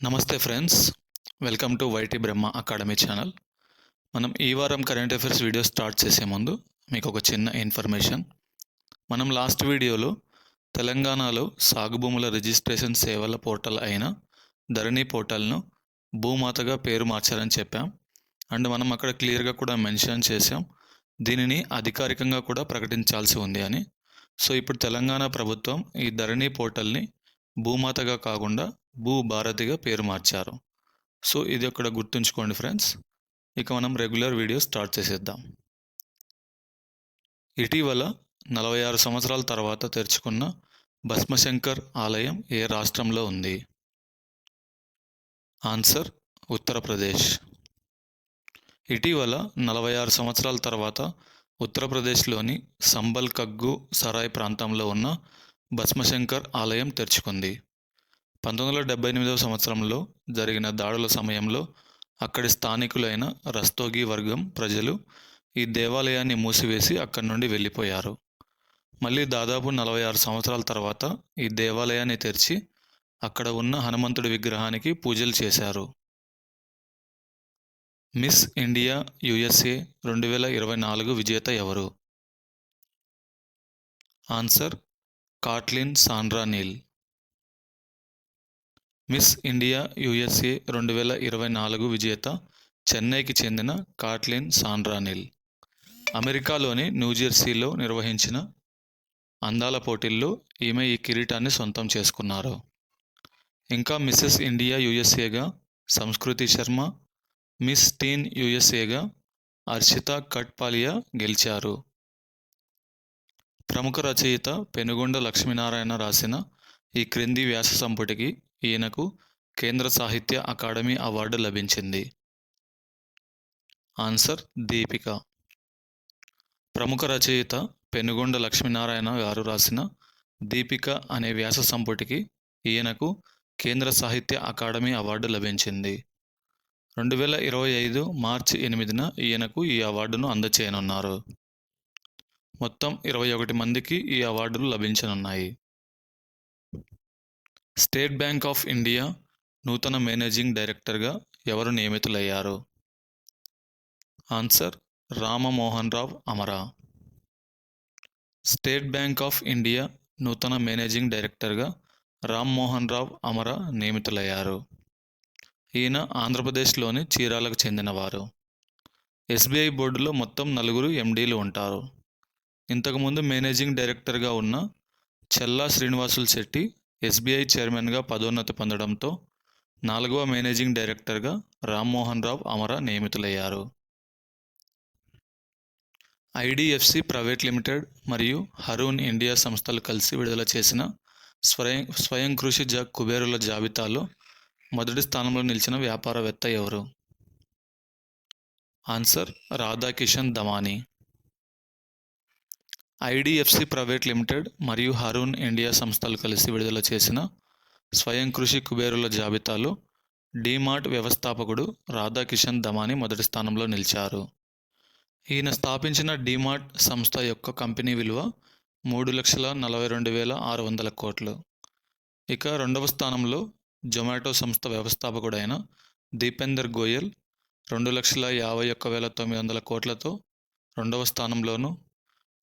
నమస్తే friends. Welcome to YT Brahma academy channel. మనం ఈ వారం కరెంట్ అఫైర్స్ వీడియో స్టార్ట్ చేసే ముందు మీకు ఒక చిన్న ఇన్ఫర్మేషన్. మనం లాస్ట్ వీడియోలో తెలంగాణలో సాగు భూముల రిజిస్ట్రేషన్ సేవల పోర్టల్ అయిన ధరణి పోర్టల్ను భూమాతగా పేరు మార్చారని చెప్పాం. అండ్ మనం అక్కడ క్లియర్గా కూడా మెన్షన్ చేసాం దీనిని అధికారికంగా కూడా ప్రకటించాల్సి ఉంది అని. సో ఇప్పుడు తెలంగాణ ప్రభుత్వం ఈ ధరణి పోర్టల్ని భూమాతగా కాకుండా భూ భారతిగా పేరు మార్చారు. సో ఇది అక్కడ గుర్తుంచుకోండి ఫ్రెండ్స్. ఇక మనం రెగ్యులర్ వీడియో స్టార్ట్ చేసేద్దాం. ఇటీవల నలభై ఆరు సంవత్సరాల తర్వాత తెరుచుకున్న భస్మశంకర్ ఆలయం ఏ రాష్ట్రంలో ఉంది? ఆన్సర్ ఉత్తరప్రదేశ్. ఇటీవల నలభై ఆరు సంవత్సరాల తర్వాత ఉత్తరప్రదేశ్లోని సంబల్ కగ్గు సరాయ్ ప్రాంతంలో ఉన్న భస్మశంకర్ ఆలయం తెరుచుకుంది. పంతొమ్మిది వందల డెబ్బై ఎనిమిదవ సంవత్సరంలో జరిగిన దాడుల సమయంలో అక్కడి స్థానికులైన రస్తోగి వర్గం ప్రజలు ఈ దేవాలయాన్ని మూసివేసి అక్కడి నుండి వెళ్ళిపోయారు. మళ్ళీ దాదాపు నలభై ఆరు సంవత్సరాల తర్వాత ఈ దేవాలయాన్ని తెరిచి అక్కడ ఉన్న హనుమంతుడి విగ్రహానికి పూజలు చేశారు. మిస్ ఇండియా యుఎస్ఏ రెండు వేల ఇరవై నాలుగు విజేత ఎవరు? Answer Caitlin Sandra Neal. Miss India USA రెండు వేల ఇరవై నాలుగు విజేత చెన్నైకి చెందిన కాట్లిన్ సాండ్రానిల్ అమెరికాలోని న్యూజెర్సీలో నిర్వహించిన అందాల పోటీల్లో ఈమె ఈ కిరీటాన్ని సొంతం చేసుకున్నారు. ఇంకా మిస్సెస్ ఇండియా యుఎస్ఏగా సంస్కృతి శర్మ మిస్ టీన్ యుఎస్ఏగా అర్షిత కట్పాలియా గెలిచారు. ప్రముఖ రచయిత పెనుగొండ లక్ష్మీనారాయణ రాసిన ఈ క్రింది వ్యాస సంపుటికి ఈయనకు కేంద్ర సాహిత్య అకాడమీ అవార్డు లభించింది. ఆన్సర్ దీపిక. ప్రముఖ రచయిత పెనుగొండ లక్ష్మీనారాయణ గారు రాసిన దీపిక అనే వ్యాస సంపుటికి ఈయనకు కేంద్ర సాహిత్య అకాడమీ అవార్డు లభించింది. రెండు వేల ఇరవై ఐదు మార్చి ఎనిమిదిన ఈయనకు ఈ అవార్డును అందచేయనున్నారు. మొత్తం ఇరవై ఒకటి మందికి ఈ అవార్డులు లభించనున్నాయి. స్టేట్ బ్యాంక్ ఆఫ్ ఇండియా నూతన మేనేజింగ్ డైరెక్టర్గా ఎవరు నియమితులయ్యారు? Answer Ramamohan Rao Amara. State Bank of India నూతన మేనేజింగ్ డైరెక్టర్గా రామ్మోహన్ రావు అమరా నియమితులయ్యారు. ఈయన ఆంధ్రప్రదేశ్లోని చీరాలకు చెందినవారు. ఎస్బీఐ బోర్డులో మొత్తం నలుగురు ఎండీలు ఉంటారు. ఇంతకుముందు మేనేజింగ్ డైరెక్టర్గా ఉన్న చెల్లా శ్రీనివాసులు శెట్టి ఎస్బీఐ చైర్మన్గా పదోన్నతి పొందడంతో నాలుగవ మేనేజింగ్ డైరెక్టర్గా రామ్మోహన్ రావు అమర నియమితులయ్యారు. ఐడిఎఫ్సి ప్రైవేట్ లిమిటెడ్ మరియు హరూన్ ఇండియా సంస్థలు కలిసి విడుదల చేసిన స్వయం స్వయం కృషి జ కుబేరుల జాబితాలో మొదటి స్థానంలో నిలిచిన వ్యాపారవేత్త ఎవరు? Answer Radhakishan Damani IDFC private limited మరియు హరూన్ ఇండియా సంస్థలు కలిసి విడుదల చేసిన స్వయం కృషి కుబేరుల జాబితాలో డీమార్ట్ వ్యవస్థాపకుడు రాధాకిషన్ దమాని మొదటి స్థానంలో నిలిచారు. ఈయన స్థాపించిన డీమార్ట్ సంస్థ యొక్క కంపెనీ విలువ మూడు లక్షల నలభై రెండు వేల ఆరు వందల కోట్లు. ఇక రెండవ స్థానంలో జొమాటో సంస్థ వ్యవస్థాపకుడైన దీపేందర్ గోయల్ రెండు లక్షల యాభై ఒక్క వేల తొమ్మిది వందల కోట్లతో రెండవ స్థానంలోను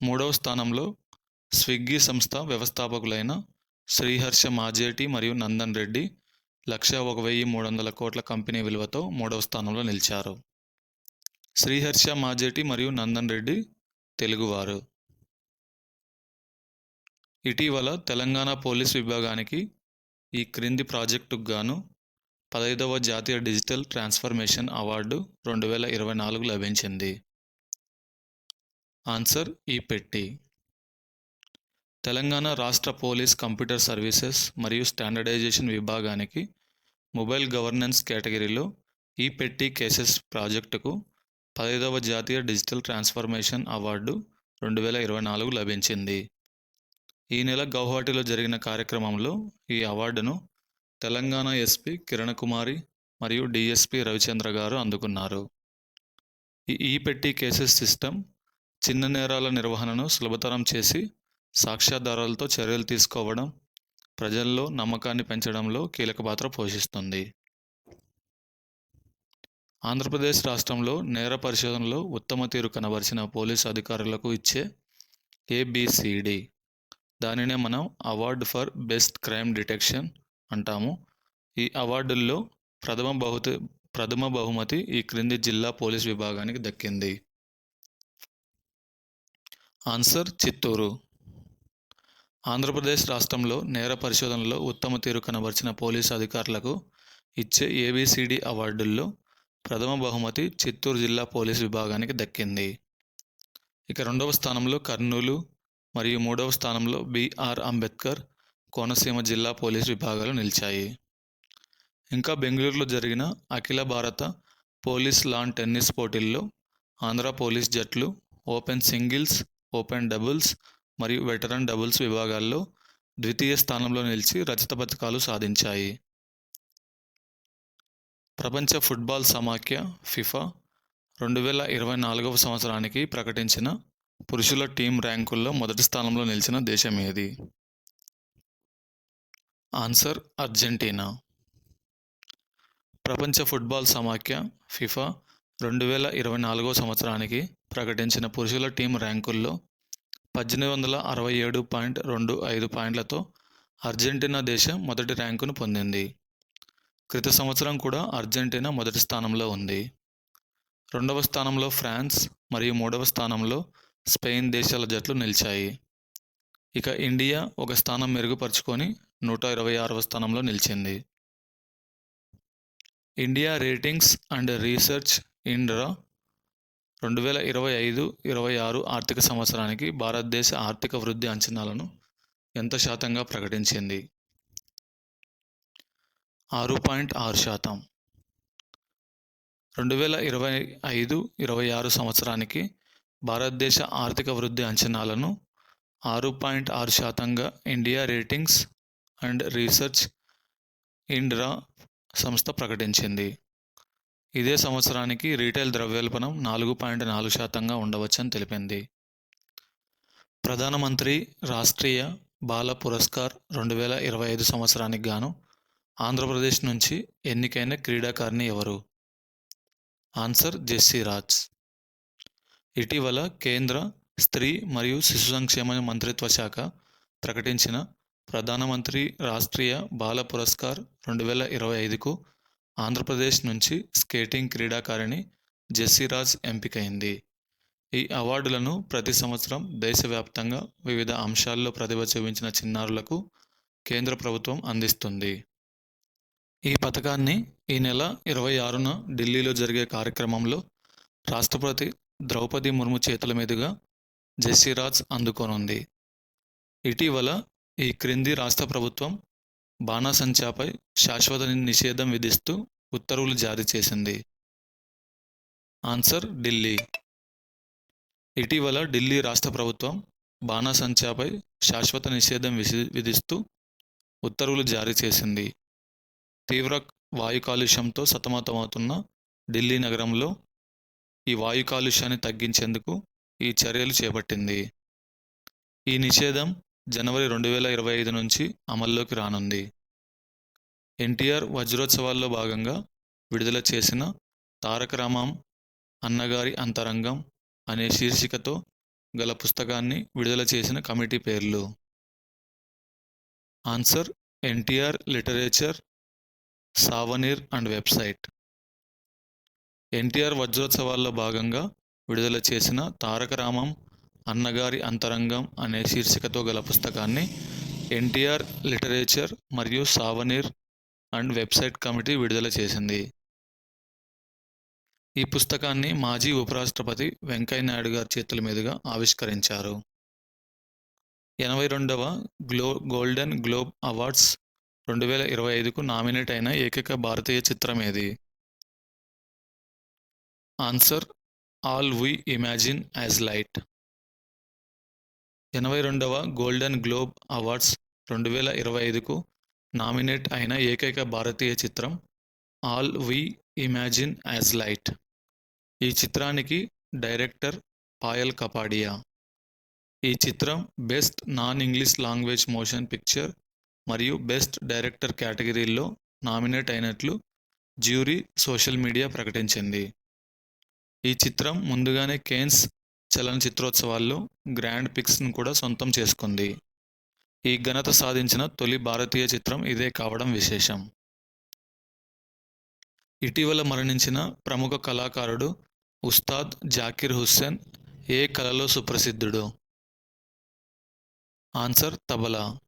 మూడవ స్థానంలో స్విగ్గీ సంస్థ వ్యవస్థాపకులైన శ్రీహర్ష మాజేటి మరియు నందన్ రెడ్డి లక్ష ఒక వెయ్యి మూడు వందల కోట్ల కంపెనీ విలువతో మూడవ స్థానంలో నిలిచారు. శ్రీహర్ష మాజేటి మరియు నందన్ రెడ్డి తెలుగువారు. ఇటీవల తెలంగాణ పోలీస్ విభాగానికి ఈ క్రింది ప్రాజెక్టుకు గాను పదైదవ జాతీయ డిజిటల్ ట్రాన్స్ఫర్మేషన్ అవార్డు రెండు వేల ఇరవై నాలుగు లభించింది. ఆన్సర్ ఈ పెట్టి. తెలంగాణ రాష్ట్ర పోలీస్ కంప్యూటర్ సర్వీసెస్ మరియు స్టాండర్డైజేషన్ విభాగానికి మొబైల్ గవర్నెన్స్ కేటగిరీలో ఈ పెట్టి కేసెస్ ప్రాజెక్టుకు పదైదవ జాతీయ డిజిటల్ ట్రాన్స్ఫర్మేషన్ అవార్డు రెండు వేల ఇరవై నాలుగు లభించింది. ఈ నెల గౌహాటిలో జరిగిన కార్యక్రమంలో ఈ అవార్డును తెలంగాణ ఎస్పీ కిరణ్ కుమారి మరియు డిఎస్పి రవిచంద్ర గారు అందుకున్నారు. ఈ ఈ పెట్టి కేసెస్ సిస్టమ్ చిన్న నేరాల నిర్వహణను సులభతరం చేసి సాక్ష్యాధారాలతో చర్యలు తీసుకోవడం ప్రజల్లో నమ్మకాన్ని పెంచడంలో కీలక పాత్ర పోషిస్తుంది. ఆంధ్రప్రదేశ్ రాష్ట్రంలో నేర పరిశోధనలో ఉత్తమ తీరు కనబరిచిన పోలీసు అధికారులకు ఇచ్చే ఏబిసిడి దానినే మనం award for best crime detection అంటాము. ఈ అవార్డుల్లో ప్రథమ బహుతి ప్రథమ బహుమతి ఈ క్రింది జిల్లా పోలీస్ విభాగానికి దక్కింది. ఆన్సర్ చిత్తూరు. ఆంధ్రప్రదేశ్ రాష్ట్రంలో నేర పరిశోధనలో ఉత్తమ తీరు కనబరిచిన పోలీసు అధికారులకు ఇచ్చే ఏబిసిడి అవార్డుల్లో ప్రథమ బహుమతి చిత్తూరు జిల్లా పోలీస్ విభాగానికి దక్కింది. ఇక రెండవ స్థానంలో కర్నూలు మరియు మూడవ స్థానంలో బిఆర్ అంబేద్కర్ కోనసీమ జిల్లా పోలీస్ విభాగాలు నిలిచాయి. ఇంకా బెంగళూరులో జరిగిన అఖిల భారత పోలీస్ లాన్ టెన్నిస్ పోటీల్లో ఆంధ్ర పోలీస్ జట్లు ఓపెన్ సింగిల్స్ ఓపెన్ డబుల్స్ మరియు వెటరన్ డబుల్స్ విభాగాల్లో ద్వితీయ స్థానంలో నిలిచి రజత పథకాలు సాధించాయి. ప్రపంచ ఫుట్బాల్ సమాఖ్య ఫిఫా రెండు వేల ఇరవై నాలుగవ సంవత్సరానికి ప్రకటించిన పురుషుల టీం ర్యాంకుల్లో మొదటి స్థానంలో నిలిచిన దేశం ఏది? Answer Argentina. ప్రపంచ ఫుట్బాల్ సమాఖ్య ఫిఫా రెండు వేల ఇరవై నాలుగవ సంవత్సరానికి ప్రకటించిన పురుషుల టీం ర్యాంకుల్లో పద్దెనిమిది వందల అరవై ఏడు పాయింట్ రెండు ఐదు పాయింట్లతో అర్జెంటీనా దేశం మొదటి ర్యాంకును పొందింది. క్రిత సంవత్సరం కూడా అర్జెంటీనా మొదటి స్థానంలో ఉంది. రెండవ స్థానంలో ఫ్రాన్స్ మరియు మూడవ స్థానంలో స్పెయిన్ దేశాల జట్లు నిలిచాయి. ఇక ఇండియా ఒక స్థానం మెరుగుపరుచుకొని నూట ఇరవై ఆరవ స్థానంలో నిలిచింది. India ratings and research IndRa రెండు వేల ఇరవై ఐదు ఇరవై ఆరు ఆర్థిక సంవత్సరానికి భారతదేశ ఆర్థిక వృద్ధి అంచనాలను ఎంత శాతంగా ప్రకటించింది? ఆరు పాయింట్ ఆరు శాతం. రెండు వేల ఇరవై ఐదు ఇరవై ఆరు సంవత్సరానికి భారతదేశ ఆర్థిక వృద్ధి అంచనాలను ఆరు పాయింట్ ఆరు శాతంగా India ratings and research IndRa సంస్థ ప్రకటించింది. ఇదే సంవత్సరానికి రీటైల్ ద్రవ్యోల్బణం నాలుగు పాయింట్ నాలుగు శాతంగా ఉండవచ్చని తెలిపింది. ప్రధానమంత్రి రాష్ట్రీయ బాల పురస్కార్ రెండు వేల ఇరవై ఐదు సంవత్సరానికి గాను ఆంధ్రప్రదేశ్ నుంచి ఎన్నికైన క్రీడాకారిణి ఎవరు? ఆన్సర్ జెస్సీ రాజ్. ఇటీవల కేంద్ర స్త్రీ మరియు శిశు సంక్షేమ మంత్రిత్వ శాఖ ప్రకటించిన ప్రధానమంత్రి రాష్ట్రీయ బాల పురస్కార్ రెండు వేల ఇరవై ఐదుకు ఆంధ్రప్రదేశ్ నుంచి స్కేటింగ్ క్రీడాకారిణి జెస్సీరాజ్ ఎంపికైంది. ఈ అవార్డులను ప్రతి సంవత్సరం దేశవ్యాప్తంగా వివిధ అంశాల్లో ప్రతిభ చూపించిన చిన్నారులకు కేంద్ర ప్రభుత్వం అందిస్తుంది. ఈ పథకాన్ని ఈ నెల ఇరవై ఆరున ఢిల్లీలో జరిగే కార్యక్రమంలో రాష్ట్రపతి ద్రౌపది ముర్ము చేతుల మీదుగా జెస్సీరాజ్ అందుకోనుంది. ఇటీవల ఈ క్రింది రాష్ట్ర ప్రభుత్వం బాణాసంచాపై శాశ్వత నిషేధం విధిస్తూ ఉత్తర్వులు జారీ చేసింది. ఆన్సర్ ఢిల్లీ. ఇటీవల ఢిల్లీ రాష్ట్ర ప్రభుత్వం బాణాసంచాపై శాశ్వత నిషేధం విసి- విధిస్తూ ఉత్తర్వులు జారీ చేసింది. తీవ్ర వాయు కాలుష్యంతో సతమతమవుతున్న ఢిల్లీ నగరంలో ఈ వాయు కాలుష్యాన్ని తగ్గించేందుకు ఈ చర్యలు చేపట్టింది. ఈ నిషేధం జనవరి రెండు వేల ఇరవై ఐదు నుంచి అమల్లోకి రానుంది. ఎన్టీఆర్ వజ్రోత్సవాల్లో భాగంగా విడుదల చేసిన తారక రామం అన్నగారి అంతరంగం అనే శీర్షికతో గల పుస్తకాన్ని విడుదల చేసిన కమిటీ పేర్లు. Answer NTR literature souvenir and website. NTR వజ్రోత్సవాల్లో భాగంగా విడుదల చేసిన తారక రామం అన్నగారి అంతరంగం అనే శీర్షికతో గల పుస్తకాన్ని ఎన్టీఆర్ లిటరేచర్ మరియు సావనీర్ అండ్ వెబ్సైట్ కమిటీ విడుదల చేసింది. ఈ పుస్తకాన్ని మాజీ ఉపరాష్ట్రపతి వెంకయ్యనాయుడు గారి చేతుల మీదుగా ఆవిష్కరించారు. ఎనభై రెండవ గ్లో గోల్డెన్ గ్లోబ్ అవార్డ్స్ రెండు వేల ఇరవై ఐదుకు నామినేట్ అయిన ఏకైక భారతీయ చిత్రం ఏది? Answer all we imagine as light. ఎనభై రెండవ గోల్డెన్ గ్లోబ్ అవార్డ్స్ రెండు వేల ఇరవై ఐదుకు నామినేట్ అయిన ఏకైక భారతీయ చిత్రం all we imagine as light. ఈ చిత్రానికి డైరెక్టర్ పాయల్ కపాడియా. ఈ చిత్రం best non English language motion picture మరియు బెస్ట్ డైరెక్టర్ కేటగిరీల్లో నామినేట్ అయినట్లు జ్యూరీ సోషల్ మీడియా ప్రకటించింది. ఈ చిత్రం ముందుగానే కేన్స్ చలనచిత్రోత్సవాల్లో గ్రాండ్ పిక్స్ను కూడా సొంతం చేసుకుంది. ఈ ఘనత సాధించిన తొలి భారతీయ చిత్రం ఇదే కావడం విశేషం. ఇటీవల మరణించిన ప్రముఖ కళాకారుడు ఉస్తాద్ జాకిర్ హుస్సేన్ ఏ కళలో సుప్రసిద్ధుడు? ఆన్సర్ తబలా.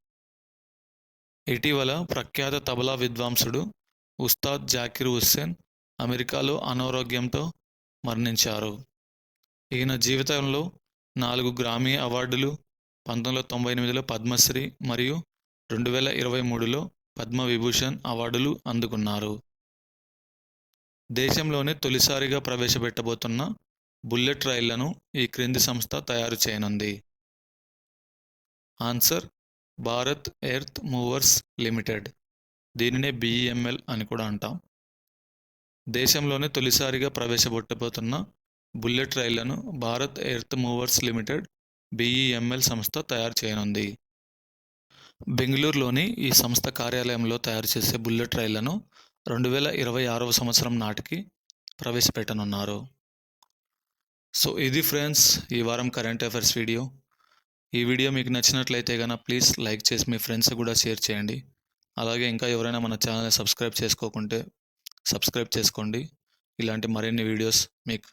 ఇటీవల ప్రఖ్యాత తబలా విద్వాంసుడు ఉస్తాద్ జాకిర్ హుస్సేన్ అమెరికాలో అనారోగ్యంతో మరణించారు. ఈయన జీవితంలో నాలుగు గ్రామీ అవార్డులు పంతొమ్మిది వందల తొంభై ఎనిమిదిలో పద్మశ్రీ మరియు రెండు వేల ఇరవై మూడులో పద్మవిభూషణ్ అవార్డులు అందుకున్నారు. దేశంలోనే తొలిసారిగా ప్రవేశపెట్టబోతున్న బుల్లెట్ రైళ్ళను ఈ క్రింది సంస్థ తయారు చేయనుంది. Answer Bharat earth movers limited. దీనినే బిఈఎంఎల్ అని కూడా అంటాం. దేశంలోనే తొలిసారిగా ప్రవేశపెట్టబోతున్న bullet రైళ్ళను Bharat earth movers limited BEML సంస్థ తయారు చేయనుంది. బెంగళూరులోని ఈ సంస్థ కార్యాలయంలో తయారు చేసే బుల్లెట్ రైళ్ళను రెండు వేల ఇరవై ఆరవ సంవత్సరం నాటికి ప్రవేశపెట్టనున్నారు. సో ఇది ఫ్రెండ్స్ ఈ వారం కరెంట్ అఫైర్స్ వీడియో. ఈ వీడియో మీకు నచ్చినట్లయితే కనుక ప్లీజ్ లైక్ చేసి మీ ఫ్రెండ్స్ కూడా షేర్ చేయండి. అలాగే ఇంకా ఎవరైనా మన ఛానల్ని సబ్స్క్రైబ్ చేసుకోకుంటే సబ్స్క్రైబ్ చేసుకోండి. ఇలాంటి మరిన్ని వీడియోస్ మీకు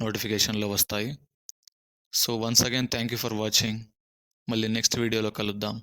నోటిఫికేషన్లో వస్తాయి. So once again thank you for watching మళ్ళీ నెక్స్ట్ వీడియోలో కలుద్దాం.